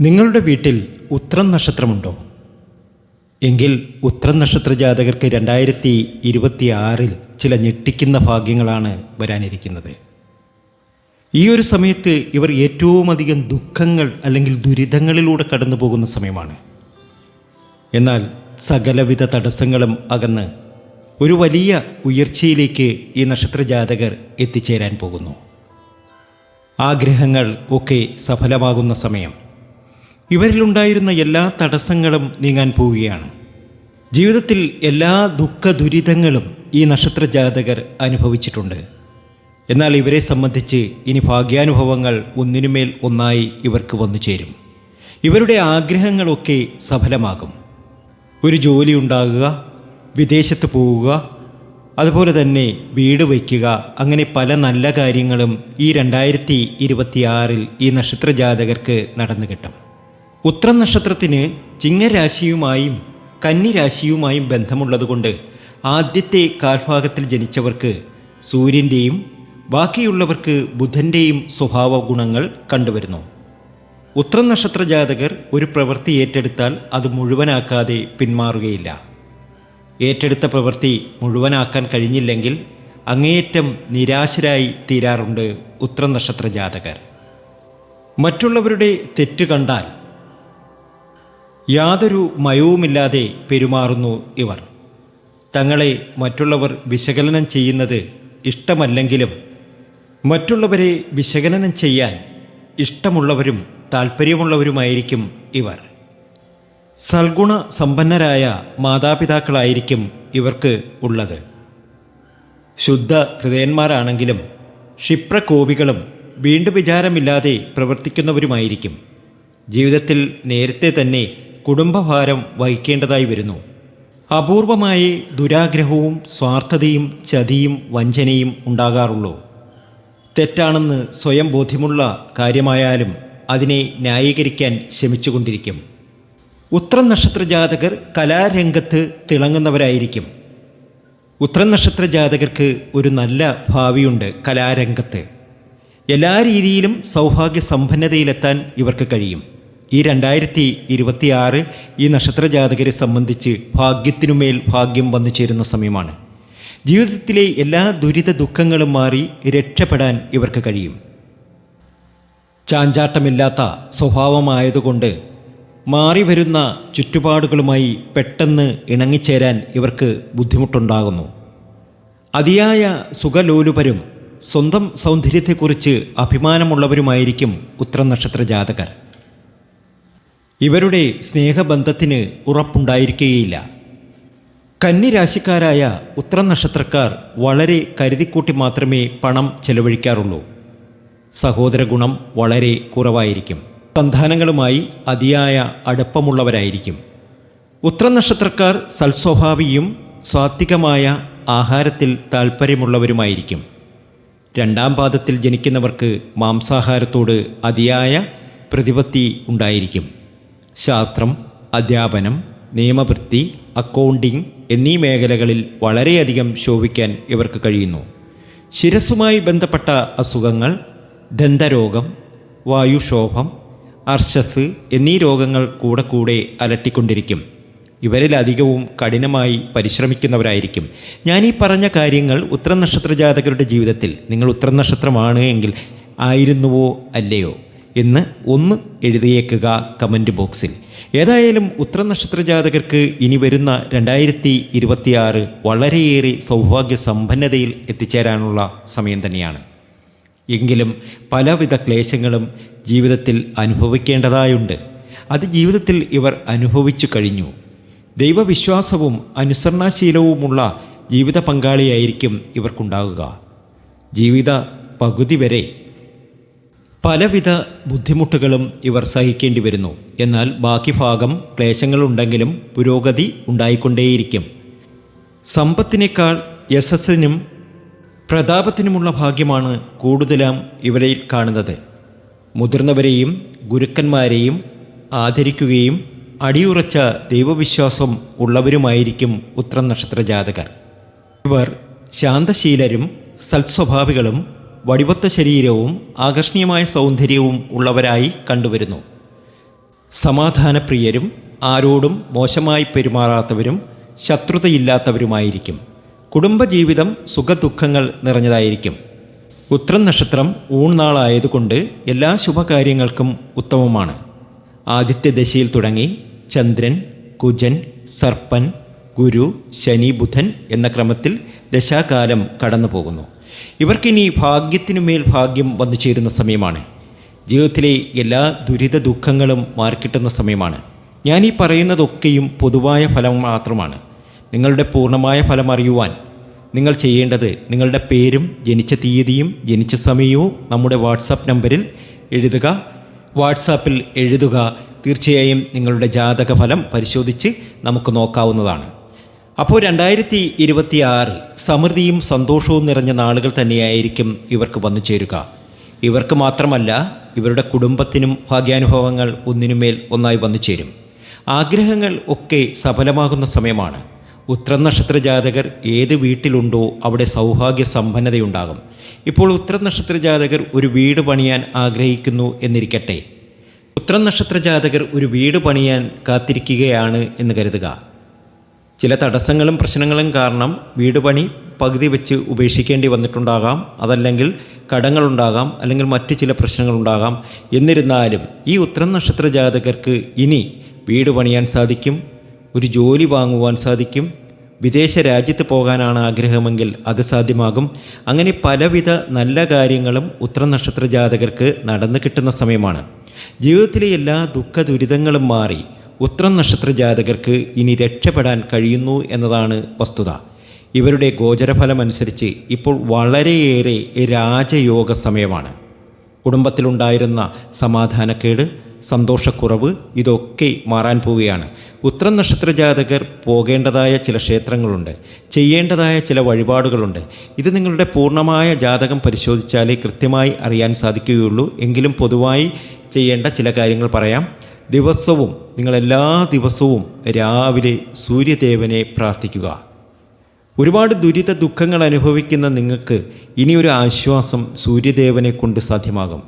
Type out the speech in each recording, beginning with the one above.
നിങ്ങളുടെ വീട്ടിൽ ഉത്രം നക്ഷത്രമുണ്ടോ? എങ്കിൽ ഉത്രം നക്ഷത്ര ജാതകർക്ക് രണ്ടായിരത്തി ഇരുപത്തി ആറിൽ ചില ഞെട്ടിക്കുന്ന ഭാഗ്യങ്ങളാണ് വരാനിരിക്കുന്നത്. ഈ ഒരു സമയത്ത് ഇവർ ഏറ്റവും അധികം ദുഃഖങ്ങൾ അല്ലെങ്കിൽ ദുരിതങ്ങളിലൂടെ കടന്നു പോകുന്ന സമയമാണ്. എന്നാൽ സകലവിധ തടസ്സങ്ങളും അകന്ന് ഒരു വലിയ ഉയർച്ചയിലേക്ക് ഈ നക്ഷത്ര ജാതകർ എത്തിച്ചേരാൻ പോകുന്നു. ആഗ്രഹങ്ങൾ ഒക്കെ സഫലമാകുന്ന സമയം. ഇവരിലുണ്ടായിരുന്ന എല്ലാ തടസ്സങ്ങളും നീങ്ങാൻ പോവുകയാണ്. ജീവിതത്തിൽ എല്ലാ ദുഃഖ ദുരിതങ്ങളും ഈ നക്ഷത്ര ജാതകർ അനുഭവിച്ചിട്ടുണ്ട്. എന്നാൽ ഇവരെ സംബന്ധിച്ച് ഇനി ഭാഗ്യാനുഭവങ്ങൾ ഒന്നിനുമേൽ ഒന്നായി ഇവർക്ക് വന്നു ചേരും. ഇവരുടെ ആഗ്രഹങ്ങളൊക്കെ സഫലമാകും. ഒരു ജോലി ഉണ്ടാകുക വിദേശത്ത് പോവുക അതുപോലെ തന്നെ വീട് വയ്ക്കുക അങ്ങനെ പല നല്ല കാര്യങ്ങളും ഈ രണ്ടായിരത്തി ഇരുപത്തിയാറിൽ ഈ നക്ഷത്ര ജാതകർക്ക് നടന്നു കിട്ടും ഉത്രം നക്ഷത്രത്തിന് ചിങ്ങരാശിയുമായും കന്നിരാശിയുമായും ബന്ധമുള്ളതുകൊണ്ട് ആദ്യത്തെ കാൽഭാഗത്തിൽ ജനിച്ചവർക്ക് സൂര്യന്റെയും ബാക്കിയുള്ളവർക്ക് ബുധന്റെയും സ്വഭാവ ഗുണങ്ങൾ കണ്ടുവരുന്നു. ഉത്രം നക്ഷത്ര ജാതകർ ഒരു പ്രവൃത്തി ഏറ്റെടുത്താൽ അത് മുഴുവനാക്കാതെ പിന്മാറുകയില്ല. ഏറ്റെടുത്ത പ്രവൃത്തി മുഴുവനാക്കാൻ കഴിഞ്ഞില്ലെങ്കിൽ അങ്ങേയറ്റം നിരാശരായി തീരാറുണ്ട് ഉത്രം നക്ഷത്ര ജാതകർ. മറ്റുള്ളവരുടെ തെറ്റ് കണ്ടാൽ യാതൊരു മയവുമില്ലാതെ പെരുമാറുന്നു ഇവർ. തങ്ങളെ മറ്റുള്ളവർ വിശകലനം ചെയ്യുന്നത് ഇഷ്ടമല്ലെങ്കിലും മറ്റുള്ളവരെ വിശകലനം ചെയ്യാൻ ഇഷ്ടമുള്ളവരും താല്പര്യമുള്ളവരുമായിരിക്കും ഇവർ. സൽഗുണ സമ്പന്നരായ മാതാപിതാക്കളായിരിക്കും ഇവർക്ക് ഉള്ളത്. ശുദ്ധ ഹൃദയന്മാരാണെങ്കിലും ക്ഷിപ്രകോപികളും വീണ്ടും വിചാരമില്ലാതെ പ്രവർത്തിക്കുന്നവരുമായിരിക്കും. ജീവിതത്തിൽ നേരത്തെ തന്നെ കുടുംബഭാരം വഹിക്കേണ്ടതായി വരുന്നു. അപൂർവമായി ദുരാഗ്രഹവും സ്വാർത്ഥതയും ചതിയും വഞ്ചനയും ഉണ്ടാകാറുള്ളൂ. തെറ്റാണെന്ന് സ്വയം ബോധ്യമുള്ള കാര്യമായാലും അതിനെ ന്യായീകരിക്കാൻ ശ്രമിച്ചുകൊണ്ടിരിക്കും. ഉത്രം നക്ഷത്ര ജാതകർ കലാരംഗത്ത് തിളങ്ങുന്നവരായിരിക്കും. ഉത്രം നക്ഷത്ര ജാതകർക്ക് ഒരു നല്ല ഭാവിയുണ്ട് കലാരംഗത്ത്. എല്ലാ രീതിയിലും സൗഭാഗ്യ സമ്പന്നതയിലെത്താൻ ഇവർക്ക് കഴിയും. ഈ രണ്ടായിരത്തി ഇരുപത്തിയാറ് ഈ നക്ഷത്ര ജാതകരെ സംബന്ധിച്ച് ഭാഗ്യത്തിനുമേൽ ഭാഗ്യം വന്നു ചേരുന്ന സമയമാണ്. ജീവിതത്തിലെ എല്ലാ ദുരിത ദുഃഖങ്ങളും മാറി രക്ഷപ്പെടാൻ ഇവർക്ക് കഴിയും. ചാഞ്ചാട്ടമില്ലാത്ത സ്വഭാവമായതുകൊണ്ട് മാറി വരുന്ന ചുറ്റുപാടുകളുമായി പെട്ടെന്ന് ഇണങ്ങിച്ചേരാൻ ഇവർക്ക് ബുദ്ധിമുട്ടുണ്ടാകുന്നു. അതിയായ സുഖലോലുപരും സ്വന്തം സൗന്ദര്യത്തെക്കുറിച്ച് അഭിമാനമുള്ളവരുമായിരിക്കും ഉത്തരം നക്ഷത്ര ജാതകർ ഇവരുടെ സ്നേഹബന്ധത്തിന് ഉറപ്പുണ്ടായിരിക്കുകയില്ല കന്നിരാശിക്കാരായ ഉത്ര നക്ഷത്രക്കാർ വളരെ കരുതിക്കൂട്ടി മാത്രമേ പണം ചെലവഴിക്കാറുള്ളൂ. സഹോദര ഗുണം വളരെ കുറവായിരിക്കും. സന്താനങ്ങളുമായി അതിയായ അടുപ്പമുള്ളവരായിരിക്കും. ഉത്ര നക്ഷത്രക്കാർ സൽസ്വഭാവിയും സ്വാത്വികമായ ആഹാരത്തിൽ താൽപ്പര്യമുള്ളവരുമായിരിക്കും. രണ്ടാം പാദത്തിൽ ജനിക്കുന്നവർക്ക് മാംസാഹാരത്തോട് അതിയായ പ്രതിപത്തി ഉണ്ടായിരിക്കും. ശാസ്ത്രം അധ്യാപനം നിയമവൃത്തി അക്കൗണ്ടിംഗ് എന്നീ മേഖലകളിൽ വളരെയധികം ശോഭിക്കാൻ ഇവർക്ക് കഴിയുന്നു. ശിരസുമായി ബന്ധപ്പെട്ട അസുഖങ്ങൾ ദന്തരോഗം വായുക്ഷോഭം അർശസ് എന്നീ രോഗങ്ങൾ കൂടെ കൂടെ അലട്ടിക്കൊണ്ടിരിക്കും. ഇവരിലധികവും കഠിനമായി പരിശ്രമിക്കുന്നവരായിരിക്കും. ഞാൻ ഈ പറഞ്ഞ കാര്യങ്ങൾ ഉത്തരനക്ഷത്ര ജാതകരുടെ ജീവിതത്തിൽ നിങ്ങൾ ഉത്തരനക്ഷത്രമാണ് എങ്കിൽ ആയിരുന്നുവോ അല്ലയോ? എന്ന് ഒന്ന് എഴുതിയേക്കുക കമന്റ് ബോക്സിൽ. ഏതായാലും ഉത്ര നക്ഷത്ര ജാതകർക്ക് ഇനി വരുന്ന രണ്ടായിരത്തി ഇരുപത്തിയാറ് വളരെയേറെ സൗഭാഗ്യ സമ്പന്നതയിൽ എത്തിച്ചേരാനുള്ള സമയം തന്നെയാണ്. എങ്കിലും പലവിധ ക്ലേശങ്ങളും ജീവിതത്തിൽ അനുഭവിക്കേണ്ടതായുണ്ട്. അത് ജീവിതത്തിൽ ഇവർ അനുഭവിച്ചു കഴിഞ്ഞു. ദൈവവിശ്വാസവും അനുസരണാശീലവുമുള്ള ജീവിത പങ്കാളിയായിരിക്കും ഇവർക്കുണ്ടാകുക ജീവിത പകുതി വരെ പലവിധ ബുദ്ധിമുട്ടുകളും ഇവർ സഹിക്കേണ്ടി വരുന്നു എന്നാൽ ബാക്കി ഭാഗം ക്ലേശങ്ങളുണ്ടെങ്കിലും പുരോഗതി ഉണ്ടായിക്കൊണ്ടേയിരിക്കും. സമ്പത്തിനേക്കാൾ യശസ്സിനും പ്രതാപത്തിനുമുള്ള ഭാഗ്യമാണ് കൂടുതലും ഇവരിൽ കാണുന്നത്. മുതിർന്നവരെയും ഗുരുക്കന്മാരെയും ആദരിക്കുകയും അടിയുറച്ച ദൈവവിശ്വാസം ഉള്ളവരുമായിരിക്കും ഉത്തരനക്ഷത്ര ജാതകർ ഇവർ ശാന്തശീലരും സൽസ്വഭാവികളും വടിവത്ത ശരീരവും ആകർഷണീയമായ സൗന്ദര്യവും ഉള്ളവരായി കണ്ടുവരുന്നു. സമാധാനപ്രിയരും ആരോടും മോശമായി പെരുമാറാത്തവരും ശത്രുതയില്ലാത്തവരുമായിരിക്കും. കുടുംബജീവിതം സുഖദുഃഖങ്ങൾ നിറഞ്ഞതായിരിക്കും. ഉത്രം നക്ഷത്രം ഊൺനാളായതുകൊണ്ട് എല്ലാ ശുഭകാര്യങ്ങൾക്കും ഉത്തമമാണ്. ആദിത്യ ദശയിൽ തുടങ്ങി ചന്ദ്രൻ കുജൻ സർപ്പൻ ഗുരു ശനി ബുധൻ എന്ന ക്രമത്തിൽ ദശാകാലം കടന്നു പോകുന്നു ഇവർക്കിനി ഭാഗ്യത്തിനുമേൽ ഭാഗ്യം വന്നു ചേരുന്ന സമയമാണ്. ജീവിതത്തിലെ എല്ലാ ദുരിത ദുഃഖങ്ങളും മാറിക്കിട്ടുന്ന സമയമാണ്. ഞാൻ ഈ പറയുന്നതൊക്കെയും പൊതുവായ ഫലം മാത്രമാണ്. നിങ്ങളുടെ പൂർണമായ ഫലം അറിയുവാൻ നിങ്ങൾ ചെയ്യേണ്ടത് നിങ്ങളുടെ പേരും ജനിച്ച തീയതിയും ജനിച്ച സമയവും നമ്മുടെ വാട്സാപ്പ് നമ്പറിൽ എഴുതുക. വാട്സാപ്പിൽ എഴുതുക. തീർച്ചയായും നിങ്ങളുടെ ജാതക ഫലം പരിശോധിച്ച് നമുക്ക് നോക്കാവുന്നതാണ്. അപ്പോൾ രണ്ടായിരത്തി ഇരുപത്തി ആറ് സമൃദ്ധിയും സന്തോഷവും നിറഞ്ഞ നാളുകൾ തന്നെയായിരിക്കും ഇവർക്ക് വന്നു ചേരുക. ഇവർക്ക് മാത്രമല്ല ഇവരുടെ കുടുംബത്തിനും ഭാഗ്യാനുഭവങ്ങൾ ഒന്നിനുമേൽ ഒന്നായി വന്നു ചേരും. ആഗ്രഹങ്ങൾ ഒക്കെ സഫലമാകുന്ന സമയമാണ്. ഉത്ര നക്ഷത്ര ജാതകർ ഏത് വീട്ടിലുണ്ടോ അവിടെ സൗഭാഗ്യ സമ്പന്നതയുണ്ടാകും. ഇപ്പോൾ ഉത്ര നക്ഷത്ര ജാതകർ ഒരു വീട് പണിയാൻ ആഗ്രഹിക്കുന്നു എന്നിരിക്കട്ടെ. ഉത്ര നക്ഷത്ര ജാതകർ ഒരു വീട് പണിയാൻ കാത്തിരിക്കുകയാണ് എന്ന് കരുതുക. ചില തടസ്സങ്ങളും പ്രശ്നങ്ങളും കാരണം വീട് പണി പകുതി വെച്ച് ഉപേക്ഷിക്കേണ്ടി വന്നിട്ടുണ്ടാകാം. അതല്ലെങ്കിൽ കടങ്ങളുണ്ടാകാം അല്ലെങ്കിൽ മറ്റ് ചില പ്രശ്നങ്ങളുണ്ടാകാം. എന്നിരുന്നാലും ഈ ഉത്തരം നക്ഷത്ര ജാതകർക്ക് ഇനി വീട് പണിയാൻ സാധിക്കും ഒരു ജോലി വാങ്ങുവാൻ സാധിക്കും വിദേശ രാജ്യത്ത് പോകാനാണ് ആഗ്രഹമെങ്കിൽ അത് സാധ്യമാകും. അങ്ങനെ പലവിധ നല്ല കാര്യങ്ങളും ഉത്തരം നക്ഷത്ര ജാതകർക്ക് നടന്നു കിട്ടുന്ന സമയമാണ്. ജീവിതത്തിലെ എല്ലാ ദുഃഖ ദുരിതങ്ങളും മാറി ഉത്രം നക്ഷത്ര ജാതകർക്ക് ഇനി രക്ഷപ്പെടാൻ കഴിയുന്നു എന്നതാണ് വസ്തുത. ഇവരുടെ ഗോചരഫലമനുസരിച്ച് ഇപ്പോൾ വളരെയേറെ രാജയോഗ സമയമാണ്. കുടുംബത്തിലുണ്ടായിരുന്ന സമാധാനക്കേട് സന്തോഷക്കുറവ് ഇതൊക്കെ മാറാൻ പോവുകയാണ്. ഉത്രം നക്ഷത്ര ജാതകർ പോകേണ്ടതായ ചില ക്ഷേത്രങ്ങളുണ്ട് ചെയ്യേണ്ടതായ ചില വഴിപാടുകളുണ്ട്. ഇത് നിങ്ങളുടെ പൂർണമായ ജാതകം പരിശോധിച്ചാലേ കൃത്യമായി അറിയാൻ സാധിക്കുകയുള്ളൂ. എങ്കിലും പൊതുവായി ചെയ്യേണ്ട ചില കാര്യങ്ങൾ പറയാം. ദിവസവും നിങ്ങൾ എല്ലാ ദിവസവും രാവിലെ സൂര്യദേവനെ പ്രാർത്ഥിക്കുക. ഒരുപാട് ദുരിത ദുഃഖങ്ങൾ അനുഭവിക്കുന്ന നിങ്ങൾക്ക് ഇനിയൊരു ആശ്വാസം സൂര്യദേവനെ കൊണ്ട് സാധ്യമാകും.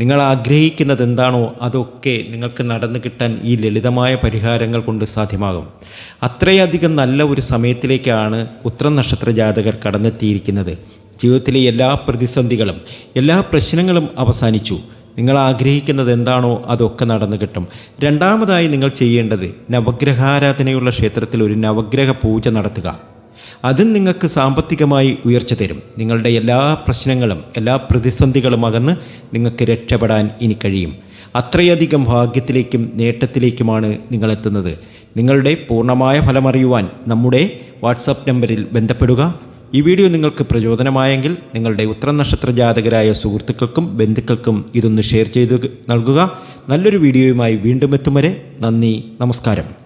നിങ്ങൾ ആഗ്രഹിക്കുന്നത് എന്താണോ അതൊക്കെ നിങ്ങൾക്ക് നടന്നു കിട്ടാൻ ഈ ലളിതമായ പരിഹാരങ്ങൾ കൊണ്ട് സാധ്യമാകും. അത്രയധികം നല്ല ഒരു സമയത്തിലേക്കാണ് ഉത്രം നക്ഷത്ര ജാതകർ കടന്നെത്തിയിരിക്കുന്നത്. ജീവിതത്തിലെ എല്ലാ പ്രതിസന്ധികളും എല്ലാ പ്രശ്നങ്ങളും അവസാനിച്ചു. നിങ്ങൾ ആഗ്രഹിക്കുന്നത് എന്താണോ അതൊക്കെ നടന്നു കിട്ടും. രണ്ടാമതായി നിങ്ങൾ ചെയ്യേണ്ടത് നവഗ്രഹാരാധനയുള്ള ക്ഷേത്രത്തിൽ ഒരു നവഗ്രഹ പൂജ നടത്തുക. അതും നിങ്ങൾക്ക് സാമ്പത്തികമായി ഉയർച്ച തരും. നിങ്ങളുടെ എല്ലാ പ്രശ്നങ്ങളും എല്ലാ പ്രതിസന്ധികളും അകന്ന് നിങ്ങൾക്ക് രക്ഷപ്പെടാൻ ഇനി കഴിയും. അത്രയധികം ഭാഗ്യത്തിലേക്കും നേട്ടത്തിലേക്കുമാണ് നിങ്ങളെത്തുന്നത് നിങ്ങളുടെ പൂർണമായ ഫലമറിയുവാൻ നമ്മുടെ വാട്സാപ്പ് നമ്പറിൽ ബന്ധപ്പെടുക. ഈ വീഡിയോ നിങ്ങൾക്ക് പ്രചോദനമായെങ്കിൽ നിങ്ങളുടെ ഉത്തരനക്ഷത്ര ജാതകരായ സുഹൃത്തുക്കൾക്കും ബന്ധുക്കൾക്കും ഇതൊന്ന് ഷെയർ ചെയ്ത് നൽകുക. നല്ലൊരു വീഡിയോയുമായി വീണ്ടും എത്തും വരെ നന്ദി നമസ്കാരം.